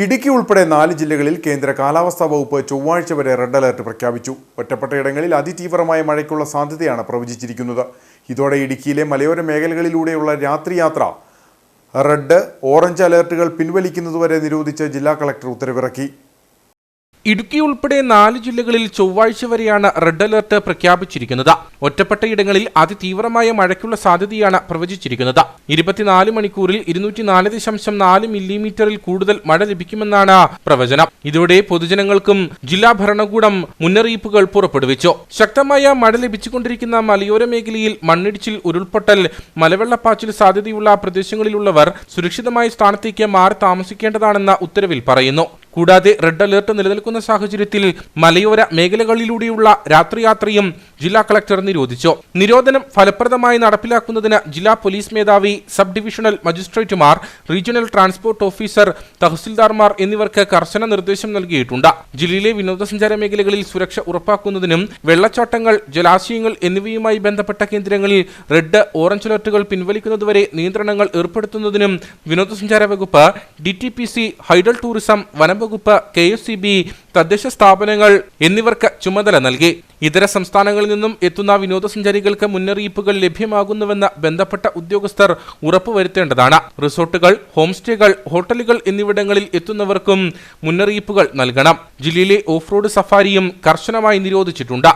ഇടുക്കി ഉൾപ്പെടെ നാല് ജില്ലകളിൽ കേന്ദ്ര കാലാവസ്ഥാ വകുപ്പ് ചൊവ്വാഴ്ച വരെ റെഡ് അലർട്ട് പ്രഖ്യാപിച്ചു. ഒറ്റപ്പെട്ടയിടങ്ങളിൽ അതിതീവ്രമായ മഴയ്ക്കുള്ള സാധ്യതയാണ് പ്രവചിച്ചിരിക്കുന്നത്. ഇതോടെ ഇടുക്കിയിലെ മലയോര മേഖലകളിലൂടെയുള്ള രാത്രിയാത്ര റെഡ് ഓറഞ്ച് അലർട്ടുകൾ പിൻവലിക്കുന്നതുവരെ നിരോധിച്ച് ജില്ലാ കളക്ടർ ഉത്തരവിറക്കി. ഇടുക്കി ഉൾപ്പെടെ നാല് ജില്ലകളിൽ ചൊവ്വാഴ്ച വരെയാണ് റെഡ് അലർട്ട് പ്രഖ്യാപിച്ചിരിക്കുന്നത്. ഒറ്റപ്പെട്ടയിടങ്ങളിൽ അതിതീവ്രമായ മഴയ്ക്കുള്ള സാധ്യതയാണ് പ്രവചിച്ചിരിക്കുന്നത്. ഇരുപത്തിനാല് മണിക്കൂറിൽ ഇരുന്നൂറ്റി നാല് ദശാംശം നാല് മില്ലിമീറ്ററിൽ കൂടുതൽ മഴ ലഭിക്കുമെന്നാണ് പ്രവചനം. ഇതോടെ പൊതുജനങ്ങൾക്കും ജില്ലാ ഭരണകൂടം മുന്നറിയിപ്പുകൾ പുറപ്പെടുവിച്ചു. ശക്തമായ മഴ ലഭിച്ചുകൊണ്ടിരിക്കുന്ന മലയോര മേഖലയിൽ മണ്ണിടിച്ചിൽ ഉരുൾപൊട്ടൽ മലവെള്ളപ്പാച്ചിൽ സാധ്യതയുള്ള പ്രദേശങ്ങളിലുള്ളവർ സുരക്ഷിതമായ സ്ഥാനത്തേക്ക് മാറി താമസിക്കേണ്ടതാണെന്ന ഉത്തരവിൽ പറയുന്നു. കൂടാതെ റെഡ് അലേർട്ട് നിലനിൽക്കുന്ന സാഹചര്യത്തിൽ മലയോര മേഖലകളിലൂടെയുള്ള രാത്രിയാത്രയും ജില്ലാ കളക്ടർ നിരോധിച്ചു. നിരോധനം ഫലപ്രദമായി നടപ്പിലാക്കുന്നതിന് ജില്ലാ പോലീസ് മേധാവി സബ് ഡിവിഷണൽ മജിസ്ട്രേറ്റുമാർ റീജിയണൽ ട്രാൻസ്പോർട്ട് ഓഫീസർ തഹസിൽദാർമാർ എന്നിവർക്ക് കർശന നിർദ്ദേശം നൽകിയിട്ടുണ്ട്. ജില്ലയിലെ വിനോദസഞ്ചാര മേഖലകളിൽ സുരക്ഷ ഉറപ്പാക്കുന്നതിനും വെള്ളച്ചാട്ടങ്ങൾ ജലാശയങ്ങൾ എന്നിവയുമായി ബന്ധപ്പെട്ട കേന്ദ്രങ്ങളിൽ റെഡ് ഓറഞ്ച് അലർട്ടുകൾ പിൻവലിക്കുന്നതുവരെ നിയന്ത്രണങ്ങൾ ഏർപ്പെടുത്തുന്നതിനും വിനോദസഞ്ചാര വകുപ്പ് D T P C hydel tourism വനംവകുപ്പ് കെ എസ് സി ബി തദ്ദേശ സ്ഥാപനങ്ങൾ എന്നിവർക്ക് ചുമതല നൽകി. ഇതര സംസ്ഥാനങ്ങളിൽ നിന്നും എത്തുന്ന വിനോദസഞ്ചാരികൾക്ക് മുന്നറിയിപ്പുകൾ ലഭ്യമാകുന്നുവെന്ന് ബന്ധപ്പെട്ട ഉദ്യോഗസ്ഥർ ഉറപ്പുവരുത്തേണ്ടതാണ്. റിസോർട്ടുകൾ ഹോംസ്റ്റേകൾ ഹോട്ടലുകൾ എന്നിവിടങ്ങളിൽ എത്തുന്നവർക്കും മുന്നറിയിപ്പുകൾ നൽകണം. ജില്ലയിലെ ഓഫ് റോഡ് സഫാരിയും കർശനമായി നിരോധിച്ചിട്ടുണ്ട്.